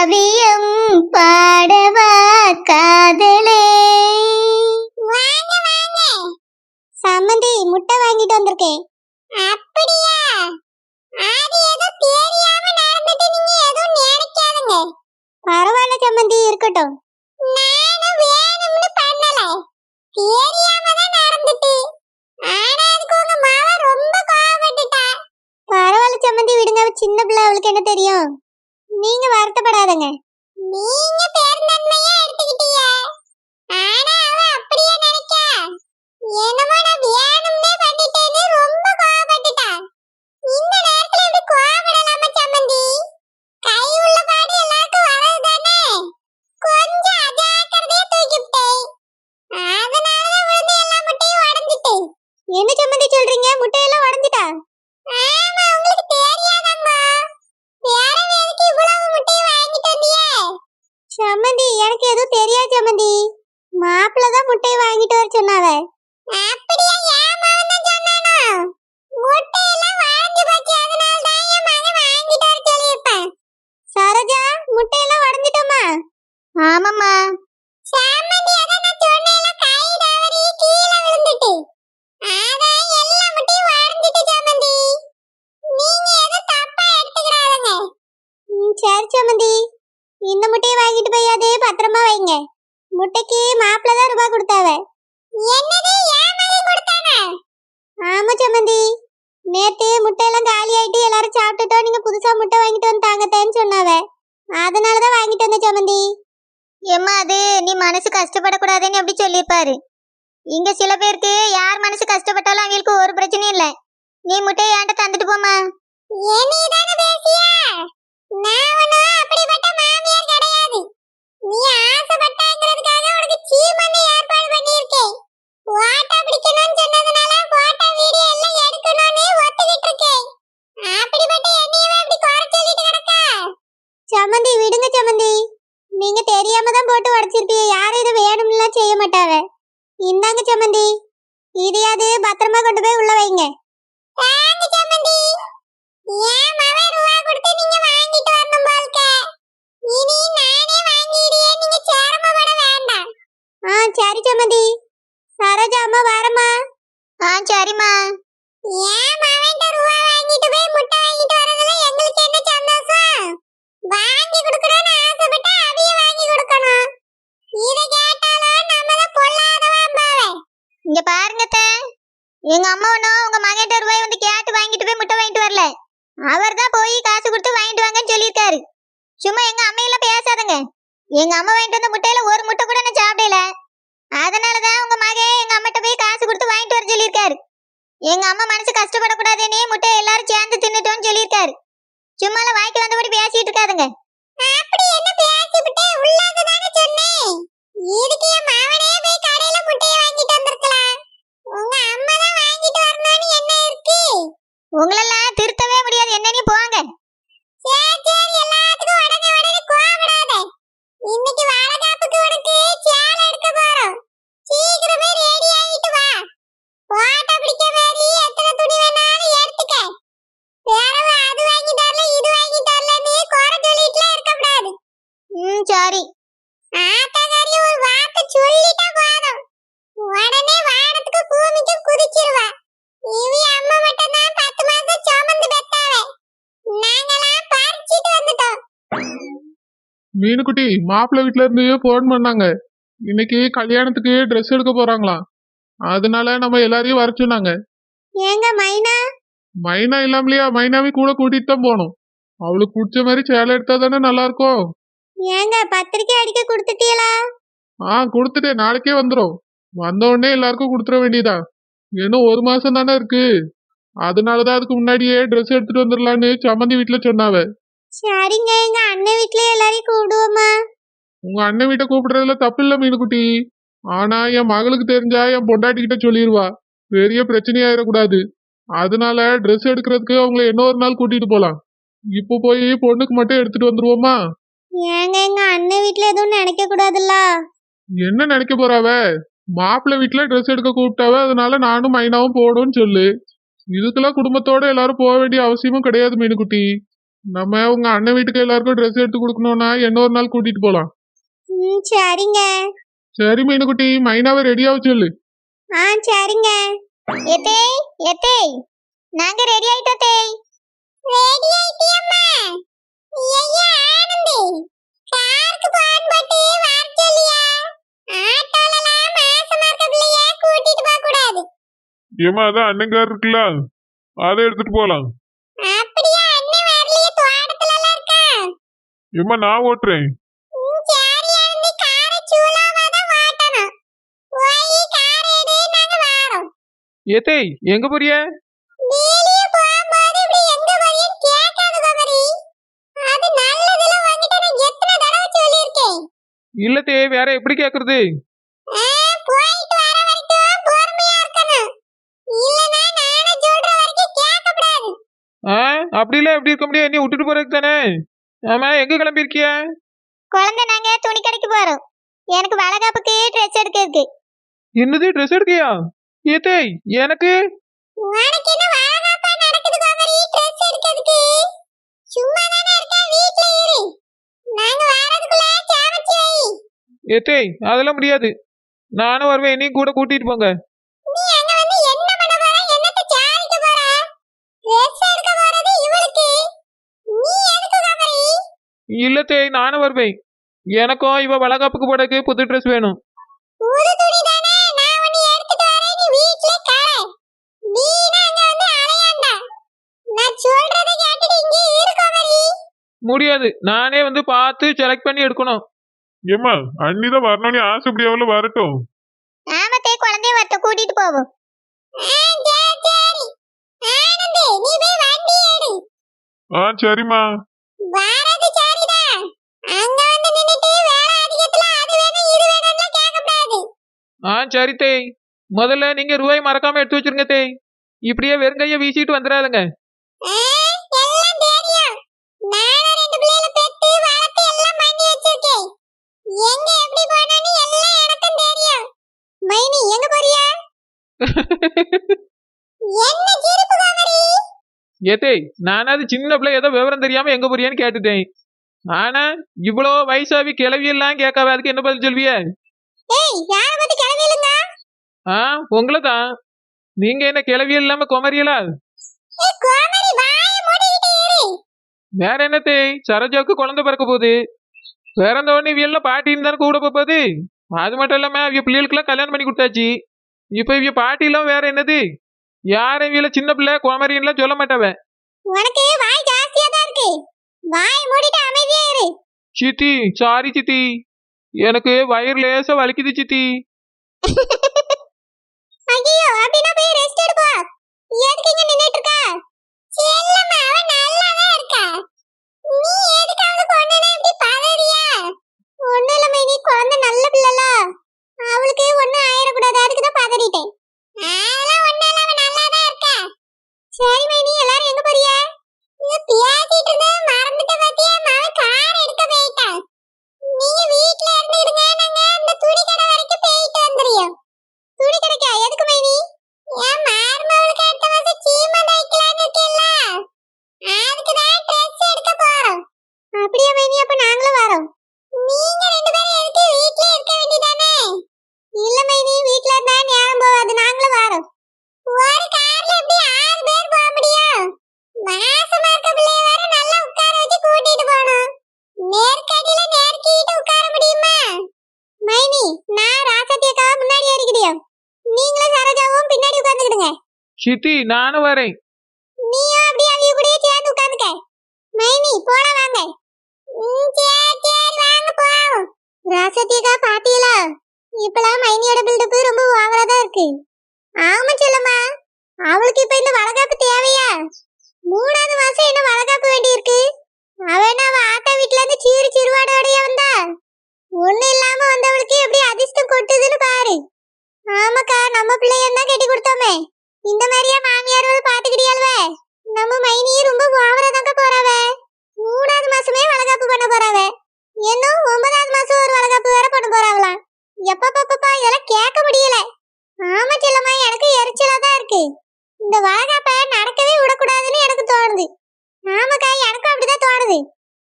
காவியம் பாடவா காதலே வாங்க வாங்க சம்மந்தி முட்டை வாங்கிட்டு வந்திருக்கேன் அப்படியா அது ஏதோ தெரியாம நடந்துட்டு நீங்க எதுவும் நினைக்காதுங்க பரவாயில்ல சம்மந்தி இருக்கட்டும் நானும் வேணும்னு பண்ணல தெரியாம தான் நடந்துட்டு ஆனா அதுக்கு உங்க மாவ ரொம்ப கோவப்பட்டுட்டா பரவாயில்ல சம்மந்தி விடுங்க அவ சின்ன பிள்ளை அவளுக்கு என்ன தெரியும் நீங்க வருத்தப்படாதங்க. நீங்க பேர் நன்மையா எடுத்துக்கிட்டீங்க. ஆனா அவ அப்படியே நினைக்கா. என்னமோ நான் வேணும்னே எனக்கு எதுவும் தெரியாது சம்மந்தி மாப்பிள்ள தான் முட்டையை வாங்கிட்டு வர சொன்னாவ அப்படியே? என் மகன் தான் சொன்னானோ? முட்டையெல்லாம் வாங்கி போச்சு. அதனால தான் என் மகன் வாங்கிட்டு வர சொல்லியிருப்பேன். சரோஜா முட்டையெல்லாம் உடஞ்சிட்டோமா ஆமாம்மா. சாமந்தி அதான் நான் சொன்னேன்ல கை தவறி கீழே விழுந்துட்டு. அதான் எல்லா முட்டையும் உடைஞ்சிட்டு சாமந்தி. நீங்க எதுவும் தப்பா எடுத்துக்கிறாதங்க. ம், சரி சம்மந்தி இந்த முட்டையை வாங்கிட்டு போய் அதே பத்திரமா வைங்க. முட்டைக்கு மாப்பிள்ள தான் ரூபாய் கொடுத்தாவ. என்னது? ஆமா சம்மந்தி. நேத்து முட்டையெல்லாம் காலி ஆயிட்டு எல்லாரும் சாப்பிட்டுட்டோம். நீங்க புதுசா முட்டை வாங்கிட்டு வந்து தாங்கத்தேன்னு சொன்னாவ. அதனாலதான் வாங்கிட்டு வந்த சம்மந்தி. ஏம்மா அது? நீ மனசு கஷ்டப்படக்கூடாதுன்னு எப்படி சொல்லியிருப்பாரு. இங்க சில பேருக்கு யார் மனசு கஷ்டப்பட்டாலும் அவங்களுக்கு ஒரு பிரச்சனையும் இல்லை. நீ முட்டையை ஏன்ட்ட தந்துட்டு போமா சமந்தி விடுங்க சமந்தி. நீங்க தெரியாம தான் போட்டு உடைச்சிருப்பீங்க யாரும் இதை வேணும்லாம் செய்ய மாட்டாவ இந்தாங்க சம்மந்தி இதையாவது பத்திரமா கொண்டு போய் உள்ள வைங்க தாங்க சம்மந்தி ஏன் மவன் ரூபா கொடுத்து நீங்க வாங்கிட்டு வரணும் போல்க இனி நானே வாங்கிடுறேன் நீங்க சிரமப்பட வேண்டாம் ஆ சரி சம்மந்தி சரோஜா அம்மா வரமா ஆ சரிம்மா. ஏன் மவன்கிட்ட ரூபா வாங்கிட்டு போய் முட்டை வாங்கிட்டு வரதுல எங்களுக்கு என்ன சந்தோஷம்? வாங்கி கொடுக்கணும்னு ஆசைப்பட்டா அதையே வாங்கி கொடுக்கணும். இத கேட்டாலும் நம்மள பொல்லாதவாம்பாவே இங்க பாருங்க. எங்க அம்மா ஒன்றும் உங்க மகன்கிட்ட ரூபாய் வந்து கேட்டு வாங்கிட்டு போய் முட்டை வாங்கிட்டு வரல. அவர் தான் போய் காசு கொடுத்து வாங்கிட்டு வாங்கன்னு சொல்லியிருக்காரு. சும்மா எங்க அம்மையெல்லாம் பேசாதங்க. எங்க அம்மா வாங்கிட்டு வந்த முட்டையில ஒரு முட்டை கூட நான் சாப்பிடல. அதனாலதான் உங்க மகன் எங்க அம்மாட்ட போய் காசு கொடுத்து வாங்கிட்டு வர சொல்லியிருக்காரு. எங்க அம்மா மனசு கஷ்டப்படக்கூடாதுன்னு முட்டை எல்லாரும் சேர்ந்து தின்னுட்டோம்னு சொல்லியிருக்காரு. சும்மாலாம் வாய்க்கு வந்தபடி பேசிட்டு இருக்காதுங்க. அப்படி என்ன பேசிவிட்டு உள்ளது தானே சொன்னேன். இதுக்கு என் மாவனே போய் கடையில முட்டைய வாங்கிட்டு வந்திருக்கலாம். உங்க அம்மா தான் வாங்கிட்டு வரணும்னு என்ன இருக்கு? உங்களெல்லாம் திருத்தவே முடியாது. என்னன்னு போங்க. சரி சரி எல்லாத்துக்கும் உடனே உடனே கோவப்படாத இன்னைக்கு வாழைக்காப்புக்கு உனக்கு சேலை எடுக்க போறோம் சீக்கிரமே ரெடி ஆகிட்டு வா போட்டோ பிடிக்க மாதிரி எத்தனை துணி வேணாலும் எடுத்துக்க பிறகு அது வாங்கி தரல இது வாங்கி தரலன்னு குறை சொல்லிட்டுலாம் இருக்கக்கூடாது ம் சரி ஆத்தக்காரி ஒரு வார்த்தை சொல்லிட்டா போதும் உடனே வானத்துக்கு பூமிக்கு குதிச்சிருவா இவி அம்மா மட்டும் தான் பத்து மாசம் சுமந்து பெத்தாவே நாங்கெல்லாம் பறிச்சிட்டு வந்துட்டோம் மீனுக்குட்டி மாப்பிள்ளை வீட்ல இருந்து ஃபோன் பண்ணாங்க. இன்னைக்கு கல்யாணத்துக்கு ட்ரெஸ் எடுக்க போறாங்களாம் அதனால நம்ம எல்லாரையும் வர சொன்னாங்க. ஏங்க மைனா? மைனா இல்லாமலையா? மைனாவை கூட கூட்டிட்டு தான் போகணும். அவளுக்கு பிடிச்ச மாதிரி சேலை எடுத்தா தானே நல்லா இருக்கும் ஏங்க பத்திரிக்கை அடிக்க கொடுத்துட்டீங்களா? ஆ கொடுத்துட்டேன். நாளைக்கே வந்துடும் வந்த உடனே எல்லாருக்கும் கொடுத்துட வேண்டியதா? இன்னும் ஒரு மாசம் தானே இருக்கு. அதனாலதான் அதுக்கு முன்னாடியே ட்ரெஸ் எடுத்துட்டு வந்துடலான்னு சம்மந்தி வீட்டுல சொன்னாவ. சரிங்க எங்க அண்ணன் வீட்ல எல்லாரையும் கூப்பிடுவோமா உங்க அண்ணன் வீட்டை கூப்பிடுறதுல தப்பு இல்ல மீனுக்குட்டி. ஆனா என் மகளுக்கு தெரிஞ்சா என் பொண்டாட்டி கிட்ட சொல்லிடுவா பெரிய பிரச்சனையாயிடக்கூடாது அதனால ட்ரெஸ் எடுக்கிறதுக்கு அவங்கள இன்னொரு நாள் கூட்டிட்டு போலாம். இப்போ போய் பொண்ணுக்கு மட்டும் எடுத்துட்டு வந்துருவோமா? ஏங்க எங்க அண்ணன் வீட்ல எதுவும் நினைக்க கூடாதுல்ல என்ன நினைக்க போறாவ? மாப்பிள்ளை வீட்டுல ட்ரெஸ் எடுக்க கூப்பிட்டாவ அதனால நானும் மைனாவும் போடும்னு சொல்லு. இதுக்கெல்லாம் குடும்பத்தோட எல்லாரும் போக வேண்டிய அவசியமும் கிடையாது மீனுக்குட்டி. நம்ம உங்க அண்ணன் வீட்டுக்கு எல்லாருக்கும் ட்ரெஸ் எடுத்து கொடுக்கணும்னா இன்னொரு நாள் கூட்டிட்டு போலாம்? ம் சரிங்க. சரி மீனுக்குட்டி மைனாவை ரெடியாக சொல்லு. ஆ சரிங்க. எத்தே எத்தே. நாங்க ரெடி ஆயிட்டோம் தேய் ரெடி ஆயிட்டியம்மா. ஐயா ஆனந்தி. காருக்கு போன் போட்டு வர சொல்லியா? ஆட்டோலலாம் மாசமா இருக்க பிள்ளைய கூட்டிட்டு போக கூடாது ஏமா அதான் அண்ணங்கார் இருக்குல்ல. அதை எடுத்துட்டு போலாம். அது நல்லதுல வாங்கிட்டு நான் எத்தனை தடவை சொல்லியிருக்கேன். இல்லத்தே வேற எப்படி கேக்குறது? நானே அப்படிலாம் எப்படி இருக்க முடியாது நீ விட்டுட்டு போறதுக்கு தானே? ஆமா எங்க கிளம்பிருக்கிய குழந்தை நாங்க துணி கடைக்கு போறோம். எனக்கு வளகாப்புக்கு ட்ரெஸ் எடுக்கிறதுக்கு. என்னது ட்ரெஸ் எடுக்கியா? ஏத்தே எனக்கு? உனக்கு என்ன வளகாப்பா நடக்குது குமரி ட்ரெஸ் எடுக்கிறதுக்கு. சும்மா தானே இருக்க வீட்ல இரு. நாங்க வரதுக்குள்ள சமைச்சு வை. ஏத்தே அதெல்லாம் முடியாது. நானும் வருவேன் நீ கூட கூட்டிட்டு போங்க. நீ அங்க வந்து என்ன பண்ண போற? என்னத்த சாதிக்க போற? ட்ரெஸ் எடுக்க இல்லத்தே நானும் வருவேன். எனக்கும் இவ வளகாப்புக்கு போடக்கு புது ட்ரெஸ் வேணும். முடியாது. நானே வந்து பார்த்து செலக்ட் பண்ணி எடுக்கணும். ஏமா அண்ணி தான் வரணும்னு ஆசைப்படியாவில் வரட்டும். ஆமத்தே குழந்தைய வரட்டும் கூட்டிட்டு போவோம். ஆ, சரிம்மா. ஆ சரி தேய் முதல்ல நீங்க ரூபாய் மறக்காம எடுத்து வச்சிருங்க தேய் இப்படியே வெறுங்கைய வீசிட்டு வந்துடாதுங்க? ஏத்தே நானாவது சின்ன பிள்ளை ஏதோ விவரம் தெரியாம எங்க போறியான்னு கேட்டுட்டேன். ஆனா இவ்வளோ வயசாவி கிளவி எல்லாம் கேட்காவ அதுக்கு என்ன பதில் சொல்விய? ஆ உங்களை தான் நீங்க என்ன கிளவி இல்லாம குமரியலா. வேற என்ன தேய் சரோஜாவுக்கு குழந்தை பிறக்க போகுது. பிறந்த உடனே இவியெல்லாம் பாட்டின்னு தானே கூட போகுது. அது மட்டும் இல்லாம இவ பிள்ளைகளுக்கெல்லாம் கல்யாணம் பண்ணி கொடுத்தாச்சு. இப்ப இவ பாட்டி இல்லாம வேற என்னது? யாரும் இவியல சின்ன பிள்ளை குமரியன்லாம் சொல்ல மாட்டாவ உனக்கு வாய் மூடிட்டு அமைதியா இரு. சித்தி சாரி சித்தி. எனக்கு வயிறு லேசா வலிக்குது சித்தி ஐயோ அப்படின்னா போய் ரெஸ்ட் எடுப்பா எதுக்கு இங்க நின்னுட்டு இருக்க செல்லம்மா, அவ நல்லாதான் இருக்கா. நீ எதுக்கு அவளுக்கு ஒண்ணுன்னா இப்படி பதறியா? ஒண்ணும் இல்ல மைனி குழந்தை நல்ல பிள்ளைல அவளுக்கு ஒண்ணும் ஆயிடக்கூடாது அதுக்கு தான் பதறிட்டேன் அதெல்லாம் ஒண்ணும் இல்ல, அவ நல்லாதான் இருக்கா. சரி மைனி எல்லாரும் எங்க போறியா இது பேசிட்டு இருந்தது மறந்துட்ட பாத்தியா? மவ கார் எடுக்க போயிட்டா. நீங்க வீட்ல இருந்துடுங்க, நாங்க அந்த துணி கடை வரைக்கும் போயிட்டு வந்துடுறோம். துணி கிடைக்கா எதுக்கு மைனி என் மருமகளுக்கு அடுத்த மாசம் சீமந்தம் வைக்கலான்னு இருக்கேல்ல? அதுக்குதான் dress எடுக்க போறோம். அப்படியே மைனி அப்ப நாங்களும் வரோம் நீங்க ரெண்டு பேரும் எதுக்கு வீட்ல இருக்க வேண்டியதானே? இல்ல மைனி வீட்ல இருந்தா நேரம் போகாது நாங்களும் வரோம் ஒரு கார்ல எப்படி ஆறு பேர் போக முடியும்? மாசமா இருக்க பிள்ளைய வேற நல்லா உட்கார வச்சு கூட்டிட்டு போகணும். நெருக்கடியில நெருக்கிட்டு உட்கார முடியுமா? மைனி நான் ராசத்தியக்காக முன்னாடி ஏறிக்கிடியோ நீங்களும் சரோஜாவும் பின்னாடி உட்காந்துக்கிடுங்க சித்தி நானும் வரேன். நீ அப்படியே அவிய கூட சேர்ந்து உட்காந்துக்க. மைனி போலாம் வாங்க. ம், சரி, சரி, வாங்க போவோம். ராசத்தியக்கா பாத்தீங்களா இப்பெல்லாம் மைனியோட பில்டப் ரொம்ப ஓவரா இருக்கு. ஆமா செல்லம்மா. அவளுக்கு இப்ப இந்த வளகாப்பு தேவையா? மூணாவது மாசம் என்ன வளகாப்பு வேண்டி இருக்கு? அவ அவ ஆத்தா வீட்ல இருந்து சீறு சிறுவாடோடய வந்தா? ஒண்ணு இல்லாம வந்தவளுக்கு எப்படி அதிர்ஷ்டம் கொட்டுதுன்னு பாரு. ஆமாக்கா நம்ம பிள்ளைய தான் கட்டி கொடுத்தோமே. இந்த மாதிரியா மாமியார் வந்து நம்ம மைனியே ரொம்ப ஓவரதாங்க போறாவ. மூணாவது மாசமே வளகாப்பு பண்ண போறாவ. இன்னும் ஒன்பதாவது மாசம் ஒரு வளகாப்பு வேற பண்ண போறாங்களாம் எப்பப்பப்பா இதெல்லாம் கேட்க முடியல. ஆமா செல்லம்மா எனக்கு எரிச்சலா தான் இருக்கு. இந்த வளகாப்ப நடக்கவே விடக்கூடாதுன்னு எனக்கு தோணுது. ஆமாக்கா எனக்கும் அப்படிதான் தோணுது.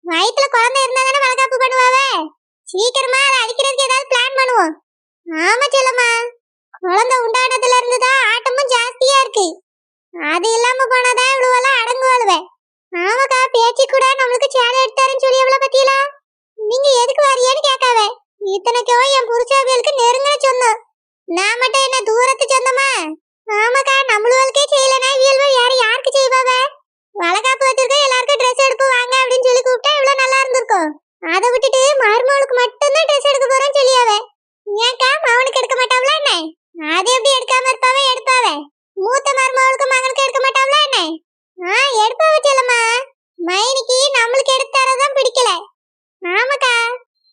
வயிற்றுல குழந்தை இருந்தா தானே வளகாப்பு பண்ணுவாவே? சீக்கிரமா அதை அடிக்கிறதுக்கு ஏதாவது பிளான் பண்ணுவோம். ஆமா செல்லம்மா. குழந்தை உண்டானதுல இருந்து தான் ஆட்டமும் ஜாஸ்தியா இருக்கு. அது இல்லாம போனாதான் இவ்வளவு வாழ்வேன் ஆமாக்கா பேச்சு கூட நம்மளுக்கு சேலை எடுத்தாருன்னு சொல்லி எவ்வளவு பத்தியலா? நீங்க எதுக்கு வரியேன்னு கேட்காவ இத்தனைக்கோ என் புருஷாவியலுக்கு நெருங்கின சொந்தம். நான் மட்டும் என்ன தூரத்து சொந்தமா? ஆமாக்கா நம்மளுவளுக்கே செய்யலனா இயல்பு வேற யாருக்கு செய்வாவ? வளகாப்பு வச்சிருக்க எல்லாருக்கும் ட்ரெஸ் எடுப்பு வாங்க அப்படின்னு சொல்லி கூப்பிட்டா இவ்வளவு நல்லா இருந்திருக்கும். அதை விட்டுட்டு மருமகளுக்கு மட்டும்தான் ட்ரெஸ் எடுக்க போறேன்னு சொல்லியாவே. ஏன்க்கா மவனுக்கு எடுக்க மாட்டாங்களா என்ன? அது எப்படி எடுக்காம இருப்பாவ? எடுப்பாவ. மூத்த மருமகளுக்கு மகனுக்கு எடுக்க மாட்டாவளா என்ன? ஆ எடுப்பாவ செல்லம்மா. மைனிக்கு நம்மளுக்கு எடுத்து தரதான் பிடிக்கல. ஆமாக்கா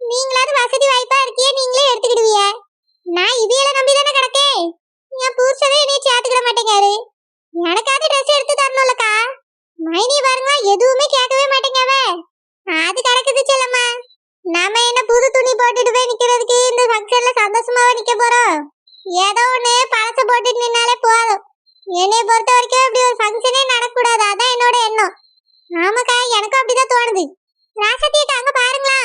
நீங்களாவது வசதி வாய்ப்பா இருக்கியே நீங்களே எடுத்துக்கிடுவிய. நான் இவியல நம்பி தானே கிடக்கேன்? என் புருஷனே என்னைய சேர்த்துக்கிட மாட்டேங்காரு. எனக்காவது ட்ரெஸ் எடுத்து தரணும்லக்கா. மைனி பாருங்க எதுவுமே கேட்கவே மாட்டேங்காவே. அது கிடக்குது செல்லம்மா. நாம என்ன புது துணி போட்டுட்டு போய் நிக்கிறதுக்கு இந்த ஃபங்க்ஷன்ல சந்தோஷமாவே நிக்க போறோம்? ஏதோ ஒண்ணு பழச போட்டுட்டு நின்னாலே போதும். என்னை பொறுத்த வரைக்கும் இப்படி ஒரு ஃபங்க்ஷனே நடக்கூடாது. அதான் என்னோட எண்ணம். ஆமாக்கா எனக்கும் அப்படிதான் தோணுது. ராசத்தியக்கா அங்க பாருங்களா